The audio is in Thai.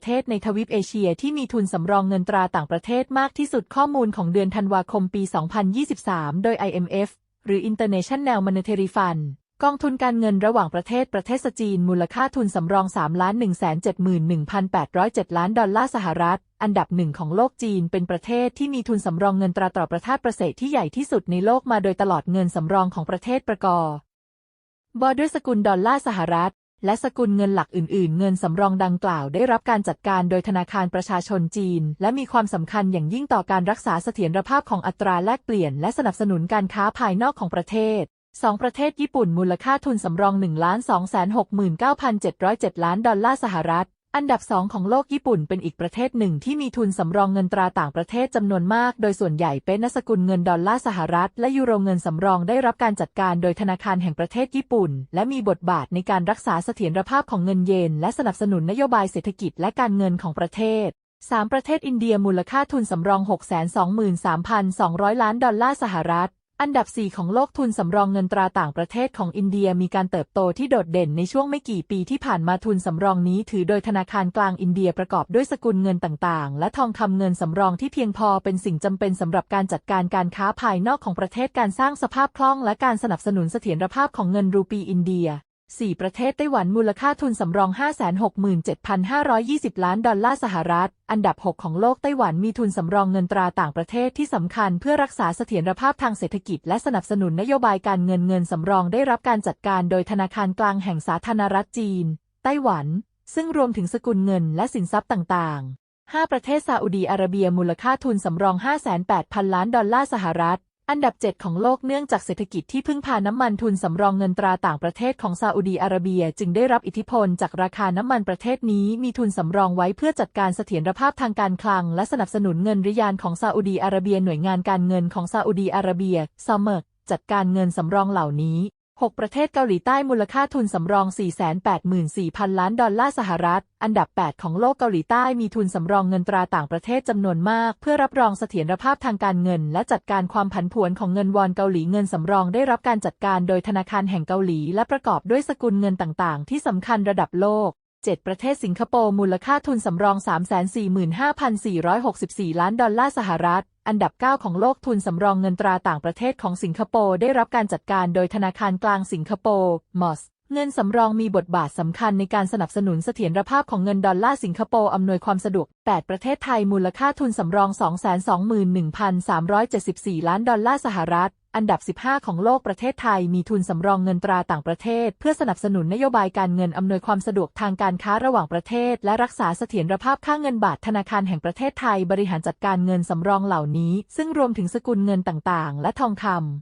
ประเทศในทวีปเอเชียที่มีทุนสำรองเงินตราต่างประเทศมากที่สุดข้อมูลของเดือนธันวาคมปี 2023 โดย IMF หรือ International Monetary Fund กองทุนการเงินระหว่างประเทศประเทศจีนมูลค่าทุนสำรอง3 1 7 1 807 ล้านดอลลาร์สหรัฐ อันดับหนึ่งของโลกจีนเป็นประเทศที่มีทุนสำรองเงินตราต่อประเทศประเสริฐที่ใหญ่ที่สุดในโลกมาโดยตลอดเงินสำรองของประเทศประกอบบด้วยสกุลดอลลาร์สหรัฐ และสกุลเงินหลักอื่น ๆ เงินสำรองดังกล่าวได้รับการจัดการโดยธนาคารประชาชนจีน และมีความสำคัญอย่างยิ่งต่อการรักษาเสถียรภาพของอัตราแลกเปลี่ยน และสนับสนุนการค้าภายนอกของประเทศ2ประเทศญี่ปุ่นมูลค่าทุนสำรอง1 2 6 9 7 0 7 ล้านดอลลาร์สหรัฐ อันดับสองของโลกญี่ปุ่นเป็นอีกประเทศหนึ่งที่มีทุนสำรองเงินตราต่างประเทศจำนวนมาก โดยส่วนใหญ่เป็นนสกุลเงินดอลลาร์สหรัฐ และยูโรเงินสำรองได้รับการจัดการโดยธนาคารแห่งประเทศญี่ปุ่น และมีบทบาทในการรักษาเสถียรภาพของเงินเยน และสนับสนุนนโยบายเศรษฐกิจและการเงินของประเทศ 3 ประเทศอินเดียมูลค่าทุนสำรอง 623,200 ล้านดอลลาร์สหรัฐ อันดับ 4 ของโลกทุนสำรองเงินตราต่างประเทศของอินเดียมีการเติบโตที่โดดเด่นในช่วงไม่กี่ปีที่ผ่านมาทุนสำรองนี้ถือโดยธนาคารกลางอินเดียประกอบด้วยสกุลเงินต่างๆ และทองคำเงินสำรองที่เพียงพอเป็นสิ่งจำเป็นสำหรับการจัดการการค้าภายนอกของประเทศการสร้างสภาพคล่อง และการสนับสนุนเสถียรภาพของเงินรูปีอินเดีย 4 ประเทศไต้หวันมูลค่าทุนสำรอง 567,520 ล้านดอลลาร์สหรัฐ อันดับ 6 ของโลกไต้หวันมีทุนสำรองเงินตราต่างประเทศที่สำคัญเพื่อรักษาเสถียรภาพทางเศรษฐกิจและสนับสนุนนโยบายการเงินเงินสำรองได้รับการจัดการโดยธนาคารกลางแห่งสาธารณรัฐจีน ไต้หวัน ซึ่งรวมถึงสกุลเงินและสินทรัพย์ต่างๆ 5 ประเทศซาอุดีอาระเบียมูลค่าทุนสำรอง 58,000ล้านดอลลาร์สหรัฐ อันดับ 7 ของโลกเนื่องจากเศรษฐกิจที่พึ่งพาน้ำมันทุนสำรองเงินตราต่างประเทศของซาอุดีอาระเบีย จึงได้รับอิทธิพลจากราคาน้ำมันประเทศนี้มีทุนสำรองไว้เพื่อจัดการเสถียรภาพทางการคลัง และสนับสนุนเงินริยานของซาอุดีอาระเบียหน่วยงานการเงินของซาอุดีอาระเบียซอมเมอร์จัดการเงินสำรองเหล่านี้ 6 ประเทศเกาหลีใต้มูลค่าทุนสำรอง 484,000 ล้านดอลลาร์สหรัฐ อันดับ 8 ของโลกเกาหลีใต้มีทุนสำรองเงินตราต่างประเทศจำนวนมาก เพื่อรับรองเสถียรภาพทางการเงิน และจัดการความผันผวนของเงินวอนเกาหลีเงินสำรองได้รับการจัดการโดยธนาคารแห่งเกาหลี และประกอบด้วยสกุลเงินต่างๆ ที่สำคัญระดับโลก7 ประเทศสิงคโปร์มูลค่าทุนสำรอง 345,464 ล้านดอลลาร์สหรัฐ อันดับ 9 ของโลกทุนสำรองเงินตราต่างประเทศของสิงคโปร์ได้รับการจัดการโดยธนาคารกลางสิงคโปร์มอสเงินสำรองมีบทบาทสำคัญในการสนับสนุนเสถียรภาพของเงินดอลลาร์สิงคโปร์อำนวยความสะดวก 8 ประเทศไทยมูลค่าทุนสำรอง 221,374 ล้านดอลลาร์สหรัฐ อันดับ 15 ของโลกประเทศไทยมีทุนสำรองเงินตราต่างประเทศ เพื่อสนับสนุนนโยบายการเงินอำนวยความสะดวกทางการค้าระหว่างประเทศ และรักษาเสถียรภาพค่าเงินบาทธนาคารแห่งประเทศไทยบริหารจัดการเงินสำรองเหล่านี้ ซึ่งรวมถึงสกุลเงินต่างๆ และทองคำ